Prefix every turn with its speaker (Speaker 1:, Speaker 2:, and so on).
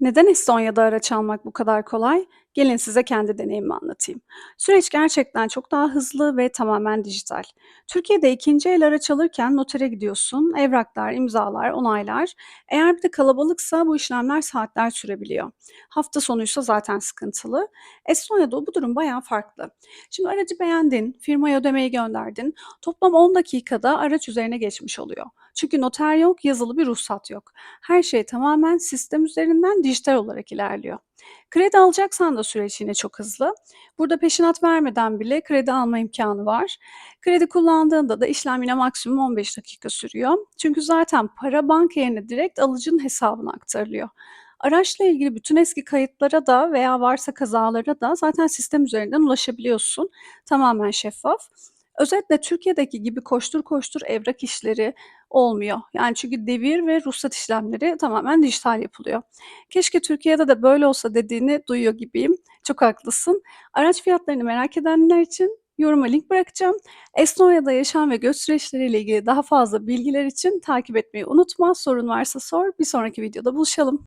Speaker 1: Neden Estonya'da araç almak bu kadar kolay? Gelin size kendi deneyimimi anlatayım. Süreç gerçekten çok daha hızlı ve tamamen dijital. Türkiye'de ikinci el araç alırken notere gidiyorsun, evraklar, imzalar, onaylar. Eğer bir de kalabalıksa bu işlemler saatler sürebiliyor. Hafta sonuysa zaten sıkıntılı. Estonya'da bu durum bayağı farklı. Şimdi aracı beğendin, firmaya ödemeyi gönderdin. Toplam 10 dakikada araç üzerine geçmiş oluyor. Çünkü noter yok, yazılı bir ruhsat yok. Her şey tamamen sistem üzerinden dijital olarak ilerliyor. Kredi alacaksan da süreç yine çok hızlı. Burada peşinat vermeden bile kredi alma imkanı var. Kredi kullandığında da işlem yine maksimum 15 dakika sürüyor. Çünkü zaten para banka yerine direkt alıcının hesabına aktarılıyor. Araçla ilgili bütün eski kayıtlara da veya varsa kazalara da zaten sistem üzerinden ulaşabiliyorsun. Tamamen şeffaf. Özetle Türkiye'deki gibi koştur koştur evrak işleri olmuyor. Yani çünkü devir ve ruhsat işlemleri tamamen dijital yapılıyor. Keşke Türkiye'de de böyle olsa dediğini duyuyor gibiyim. Çok haklısın. Araç fiyatlarını merak edenler için yoruma link bırakacağım. Estonya'da yaşam ve göç süreçleriyle ilgili daha fazla bilgiler için takip etmeyi unutma. Sorun varsa sor. Bir sonraki videoda buluşalım.